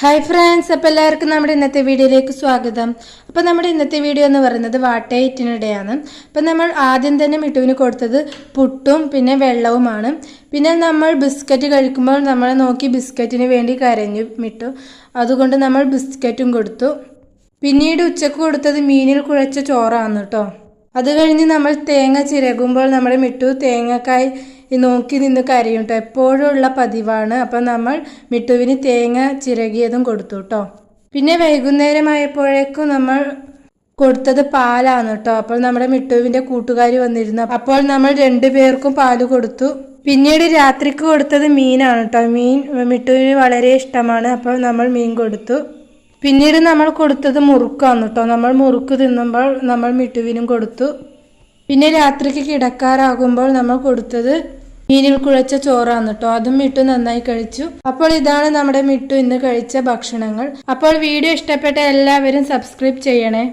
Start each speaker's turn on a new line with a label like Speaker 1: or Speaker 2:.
Speaker 1: Hi friends അപ്പോൾ എല്ലാവർക്കും നമ്മുടെ ഇന്നത്തെ വീഡിയോയിലേക്ക് സ്വാഗതം. അപ്പോൾ നമ്മുടെ ഇന്നത്തെ വീഡിയോ എന്ന് പറയുന്നത് വാട്ടയറ്റിനിടെയാണ് അപ്പം നമ്മൾ ആദ്യം തന്നെ മിട്ടുവിന് കൊടുത്തത് പുട്ടും പിന്നെ വെള്ളവുമാണ്. പിന്നെ നമ്മൾ ബിസ്ക്കറ്റ് കഴിക്കുമ്പോൾ നമ്മൾ നോക്കി ബിസ്ക്കറ്റിന് വേണ്ടി കരഞ്ഞു മിട്ടു. അതുകൊണ്ട് നമ്മൾ ബിസ്ക്കറ്റും കൊടുത്തു. പിന്നീട് ഉച്ചയ്ക്ക് കൊടുത്തത് മീനിൽ കുഴച്ച ചോറാണ് കേട്ടോ. അത് കഴിഞ്ഞ് നമ്മൾ തേങ്ങ ചിരകുമ്പോൾ നമ്മുടെ മിട്ടു തേങ്ങക്കായി നോക്കി നിന്ന് കരയും കേട്ടോ എപ്പോഴുള്ള പതിവാണ്. അപ്പം നമ്മൾ മിട്ടുവിന് തേങ്ങ ചിരകിയതും കൊടുത്തു കേട്ടോ പിന്നെ വൈകുന്നേരമായപ്പോഴേക്കും നമ്മൾ കൊടുത്തത് പാലാണ് കേട്ടോ അപ്പോൾ നമ്മുടെ മിട്ടുവിന്റെ കൂട്ടുകാരി വന്നിരുന്നു. അപ്പോൾ നമ്മൾ രണ്ടു പേർക്കും പാൽ കൊടുത്തു. പിന്നീട് രാത്രിക്ക് കൊടുത്തത് മീനാണ് കേട്ടോ മീൻ മിട്ടുവിന് വളരെ ഇഷ്ടമാണ്. അപ്പോൾ നമ്മൾ മീൻ കൊടുത്തു. പിന്നീട് നമ്മൾ കൊടുത്തത് മുറുക്കാണ് കേട്ടോ നമ്മൾ മുറുക്ക് തിന്നുമ്പോൾ നമ്മൾ മിട്ടുവിനും കൊടുത്തു. പിന്നെ രാത്രിക്ക് കിടക്കാറാകുമ്പോൾ നമ്മൾ കൊടുത്തത് മീനിൽ കുഴച്ച ചോറാണ് കേട്ടോ അതും മിട്ടു നന്നായി കഴിച്ചു. അപ്പോൾ ഇതാണ് നമ്മുടെ മിട്ടു ഇന്ന് കഴിച്ച ഭക്ഷണങ്ങൾ. അപ്പോൾ വീഡിയോ ഇഷ്ടപ്പെട്ട എല്ലാവരും സബ്സ്ക്രൈബ് ചെയ്യണേ.